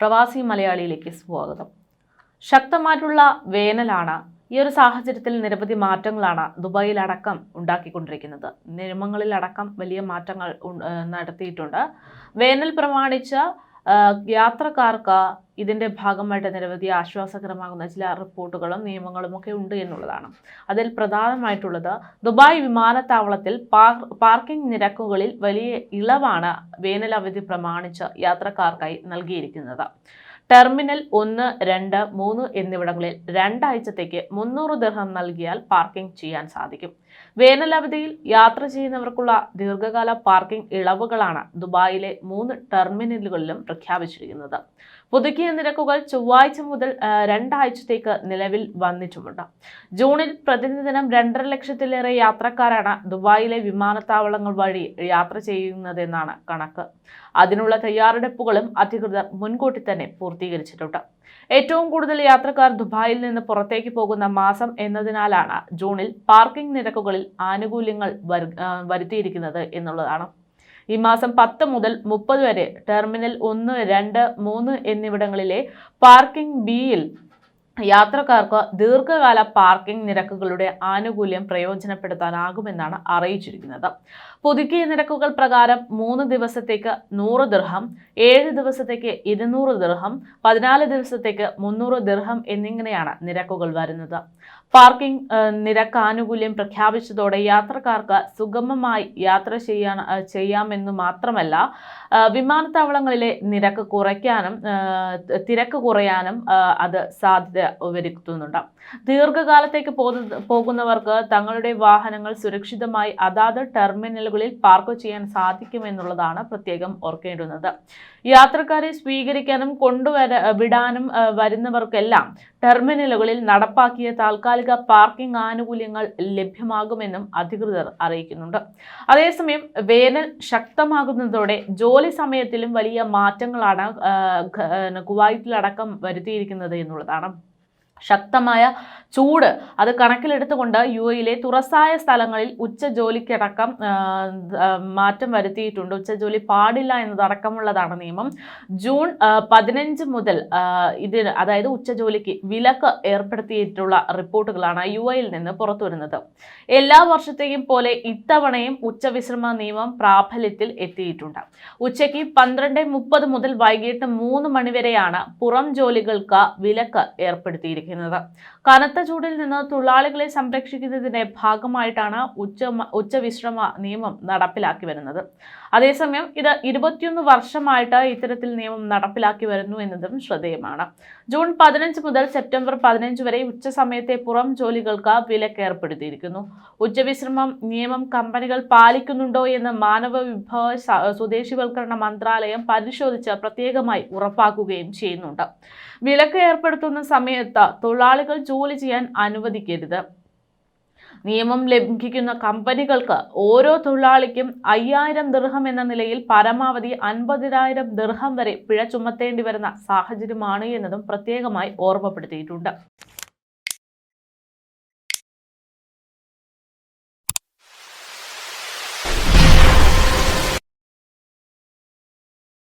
പ്രവാസി മലയാളിയിലേക്ക് സ്വാഗതം. ശക്തമായിട്ടുള്ള വേനലാണ് ഈ ഒരു സാഹചര്യത്തിൽ നിരവധി മാറ്റങ്ങളാണ് ദുബായിലടക്കം ഉണ്ടാക്കിക്കൊണ്ടിരിക്കുന്നത്. നിയമങ്ങളിലടക്കം വലിയ മാറ്റങ്ങൾ നടത്തിയിട്ടുണ്ട്. വേനൽ പ്രമാണിച്ച് യാത്രക്കാർക്ക് ഇതിന്റെ ഭാഗമായിട്ട് നിരവധി ആശ്വാസകരമാകുന്ന ചില റിപ്പോർട്ടുകളും നിയമങ്ങളും ഒക്കെ ഉണ്ട് എന്നുള്ളതാണ്. അതിൽ പ്രധാനമായിട്ടുള്ളത് ദുബായ് വിമാനത്താവളത്തിൽ പാർ- പാർക്കിംഗ് നിരക്കുകളിൽ വലിയ ഇളവാണ് വേനൽ അവധി പ്രമാണിച്ച് യാത്രക്കാർക്കായി നൽകിയിരിക്കുന്നത്. ടെർമിനൽ ഒന്ന് രണ്ട് മൂന്ന് എന്നിവിടങ്ങളിൽ രണ്ടാഴ്ചത്തേക്ക് മുന്നൂറ് ദിർഹം നൽകിയാൽ പാർക്കിംഗ് ചെയ്യാൻ സാധിക്കും. വേനലവധിയിൽ യാത്ര ചെയ്യുന്നവർക്കുള്ള ദീർഘകാല പാർക്കിംഗ് ഇളവുകളാണ് ദുബായിലെ മൂന്ന് ടെർമിനലുകളിലും പ്രഖ്യാപിച്ചിരിക്കുന്നത്. പുതുക്കിയ നിരക്കുകൾ ചൊവ്വാഴ്ച മുതൽ രണ്ടാഴ്ചത്തേക്ക് നിലവിൽ വന്നിട്ടുമുണ്ട്. ജൂണിൽ പ്രതിദിനം രണ്ടര ലക്ഷത്തിലേറെ യാത്രക്കാരാണ് ദുബായിലെ വിമാനത്താവളങ്ങൾ വഴി യാത്ര ചെയ്യുന്നതെന്നാണ് കണക്ക്. അതിനുള്ള തയ്യാറെടുപ്പുകളും അധികൃതർ മുൻകൂട്ടി തന്നെ പൂർത്തീകരിച്ചിട്ടുണ്ട്. ഏറ്റവും കൂടുതൽ യാത്രക്കാർ ദുബായിൽ നിന്ന് പുറത്തേക്ക് പോകുന്ന മാസം എന്നതിനാലാണ് ജൂണിൽ പാർക്കിംഗ് നിരക്കുകളിൽ ആനുകൂല്യങ്ങൾ വരു- വരുത്തിയിരിക്കുന്നത് എന്നുള്ളതാണ്. ഈ മാസം പത്ത് മുതൽ മുപ്പത് വരെ ടെർമിനൽ ഒന്ന് രണ്ട് മൂന്ന് എന്നിവിടങ്ങളിലെ പാർക്കിംഗ് ബിയിൽ യാത്രക്കാർക്ക് ദീർഘകാല പാർക്കിംഗ് നിരക്കുകളുടെ ആനുകൂല്യം പ്രയോജനപ്പെടുത്താനാകുമെന്നാണ് അറിയിച്ചിരിക്കുന്നത്. പുതുക്കിയ നിരക്കുകൾ പ്രകാരം മൂന്ന് ദിവസത്തേക്ക് നൂറ് ദിർഹം ഏഴ് ദിവസത്തേക്ക് ഇരുന്നൂറ് ദിർഹം പതിനാല് ദിവസത്തേക്ക് മുന്നൂറ് ദിർഹം എന്നിങ്ങനെയാണ് നിരക്കുകൾ വരുന്നത്. പാർക്കിംഗ് നിരക്കാനുകൂല്യം പ്രഖ്യാപിച്ചതോടെ യാത്രക്കാർക്ക് സുഗമമായി യാത്ര ചെയ്യാൻ ചെയ്യാമെന്ന് മാത്രമല്ല വിമാനത്താവളങ്ങളിലെ നിരക്ക് കുറയ്ക്കാനും തിരക്ക് കുറയാനും അത് സാധ്യത വരുത്തുന്നുണ്ട്. ദീർഘകാലത്തേക്ക് പോകുന്നവർക്ക് തങ്ങളുടെ വാഹനങ്ങൾ സുരക്ഷിതമായി അതാത് ടെർമിനലുകളിൽ പാർക്ക് ചെയ്യാൻ സാധിക്കുമെന്നുള്ളതാണ് പ്രത്യേകം ഓർക്കേണ്ടുന്നത്. യാത്രക്കാരെ സ്വീകരിക്കാനും കൊണ്ടുവര വിടാനും വരുന്നവർക്കെല്ലാം ടെർമിനലുകളിൽ നടപ്പാക്കിയ താൽക്കാലിക പാർക്കിംഗ് ആനുകൂല്യങ്ങൾ ലഭ്യമാകുമെന്നും അധികൃതർ അറിയിക്കുന്നുണ്ട്. അതേസമയം വേനൽ ശക്തമാകുന്നതോടെ ജോലി സമയത്തിലും വലിയ മാറ്റങ്ങളാണ് കുവായത്തിലടക്കം വരുത്തിയിരിക്കുന്നത് എന്നുള്ളതാണ്. ശക്തമായ ചൂട്. അത് കണക്കിലെടുത്തുകൊണ്ട് യു എയിലെ തുറസായ സ്ഥലങ്ങളിൽ ഉച്ച ജോലിക്കടക്കം മാറ്റം വരുത്തിയിട്ടുണ്ട്. ഉച്ച ജോലി പാടില്ല എന്നതടക്കമുള്ളതാണ് നിയമം. ജൂൺ പതിനഞ്ച് മുതൽ ഇതിന് അതായത് ഉച്ച ജോലിക്ക് വിലക്ക് ഏർപ്പെടുത്തിയിട്ടുള്ള റിപ്പോർട്ടുകളാണ് യു എയിൽ നിന്ന് പുറത്തു വരുന്നത് എല്ലാ വർഷത്തെയും പോലെ ഇത്തവണയും ഉച്ചവിശ്രമ നിയമം പ്രാബല്യത്തിൽ എത്തിയിട്ടുണ്ട്. ഉച്ചയ്ക്ക് പന്ത്രണ്ട് മുപ്പത് മുതൽ വൈകിട്ട് മൂന്ന് മണിവരെയാണ് പുറം ജോലികൾക്ക് വിലക്ക് ഏർപ്പെടുത്തിയിരിക്കുന്നത്. കനത്ത ചൂടിൽ നിന്ന് തൊഴിലാളികളെ സംരക്ഷിക്കുന്നതിന്റെ ഭാഗമായിട്ടാണ് ഉച്ച ഉച്ചവിശ്രമ നിയമം നടപ്പിലാക്കി വരുന്നത്. അതേസമയം ഇത് ഇരുപത്തിയൊന്ന് വർഷമായിട്ട് ഇത്തരത്തിൽ നിയമം നടപ്പിലാക്കി വരുന്നു എന്നതും ശ്രദ്ധേയമാണ്. ജൂൺ പതിനഞ്ച് മുതൽ സെപ്റ്റംബർ പതിനഞ്ച് വരെ ഉച്ച സമയത്തെ പുറം ജോലികൾക്ക് വിലക്ക് ഏർപ്പെടുത്തിയിരിക്കുന്നു. ഉച്ചവിശ്രമം നിയമം കമ്പനികൾ പാലിക്കുന്നുണ്ടോ എന്ന് മാനവ വിഭവ സ്വദേശിവൽക്കരണ മന്ത്രാലയം പരിശോധിച്ച് പ്രത്യേകമായി ഉറപ്പാക്കുകയും ചെയ്യുന്നുണ്ട്. വിലക്ക് ഏർപ്പെടുത്തുന്ന സമയത്ത് തൊഴിലാളികൾ ജോലി ചെയ്യാൻ അനുവദിക്കരുത്. നിയമം ലംഘിക്കുന്ന കമ്പനികൾക്ക് ഓരോ തൊഴിലാളിക്കും അയ്യായിരം ദിർഹം എന്ന നിലയിൽ പരമാവധി അൻപതിനായിരം ദിർഹം വരെ പിഴ ചുമത്തേണ്ടി വരുന്ന സാഹചര്യമാണ് എന്നതും പ്രത്യേകമായി ഓർമ്മപ്പെടുത്തിയിട്ടുണ്ട്.